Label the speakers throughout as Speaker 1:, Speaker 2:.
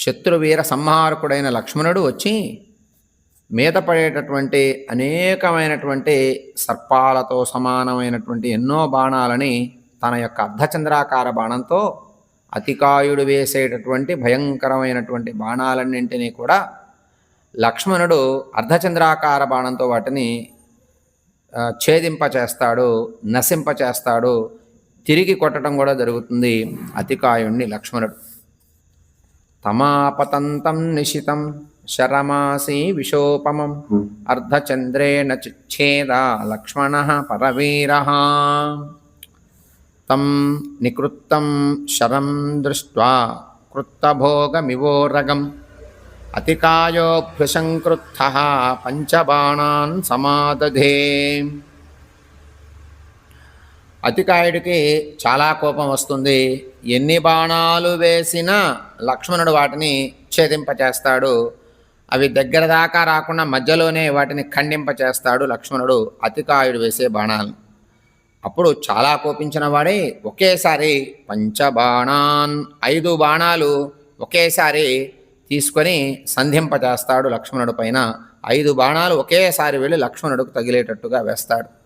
Speaker 1: శత్రువీర సంహారకుడైన లక్ష్మణుడు వచ్చి మీద పడేటటువంటి అనేకమైనటువంటి సర్పాలతో సమానమైనటువంటి ఎన్నో బాణాలని తన యొక్క అర్ధచంద్రాకార బాణంతో అతికాయుడు వేసేటటువంటి భయంకరమైనటువంటి బాణాలన్నింటినీ కూడా లక్ష్మణుడు అర్ధచంద్రాకార బాణంతో వాటిని ఛేదింపచేస్తాడు నశింపచేస్తాడు తిరిగి కొట్టడం కూడా జరుగుతుంది అతికాయుణ్ణి లక్ష్మణుడు. తమాపతంతం నిశితం శరమాసీ విశోపమం. అర్ధచంద్రేణ చిచ్ఛేద లక్ష్మణ పరవీర. తం నికృత్తం శరం దృష్ట్వా కృత్తభోగమివోరగం అతికాయోభ్యసంకృత్త పంచబాణాన్ సమాదధే. అతికాయుడికి చాలా కోపం వస్తుంది. ఎన్ని బాణాలు వేసినా లక్ష్మణుడు వాటిని ఛేదింపచేస్తాడు. అవి దగ్గర దాకా రాకుండా మధ్యలోనే వాటిని ఖండింపచేస్తాడు లక్ష్మణుడు అతికాయుడు వేసే బాణాలు. అప్పుడు చాలా కోపించిన వాడే ఒకేసారి పంచబాణాన్ ఐదు బాణాలు ఒకేసారి తీసుకొని సంధింపచేస్తాడు లక్ష్మణుడు పైన. ఐదు బాణాలు ఒకేసారి వెళ్ళి లక్ష్మణుడికి తగిలేటట్టుగా వేస్తాడు.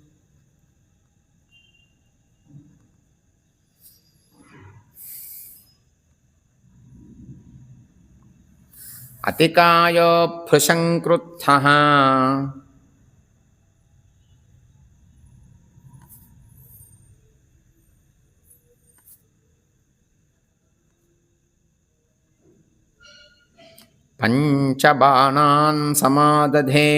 Speaker 1: కృత్తభోగమివోరగం అతికాయోభృశంకృత్థ పంచబాణాన్ సమాదధే.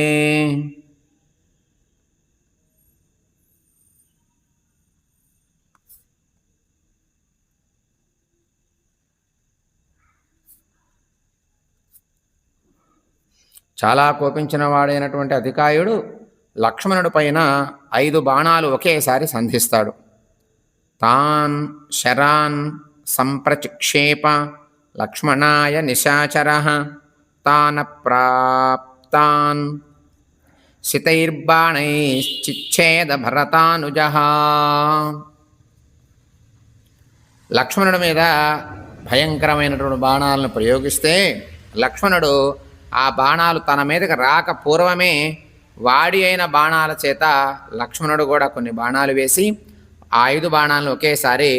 Speaker 1: చాలా కోపించిన వాడైనటువంటి అధికాయుడు లక్ష్మణుడి పైన ఐదు బాణాలు ఒకేసారి సంధిస్తాడు. తాన్ శరాన్ సంప్రచిక్షేప లక్ష్మణాయ నిశాచర తాన ప్రాప్తాన్. శితైర్బాణైశ్చిచ్ఛేద భరతానుజ లక్ష్మణుడి మీద భయంకరమైనటువంటి బాణాలను ప్రయోగిస్తే లక్ష్మణుడు ఆ బాణాలు తన మీదకి రాక పూర్వమే వాడి అయిన బాణాల చేత లక్ష్మణుడు కూడా కొన్ని బాణాలు వేసి ఆ ఐదు బాణాలను ఒకేసారి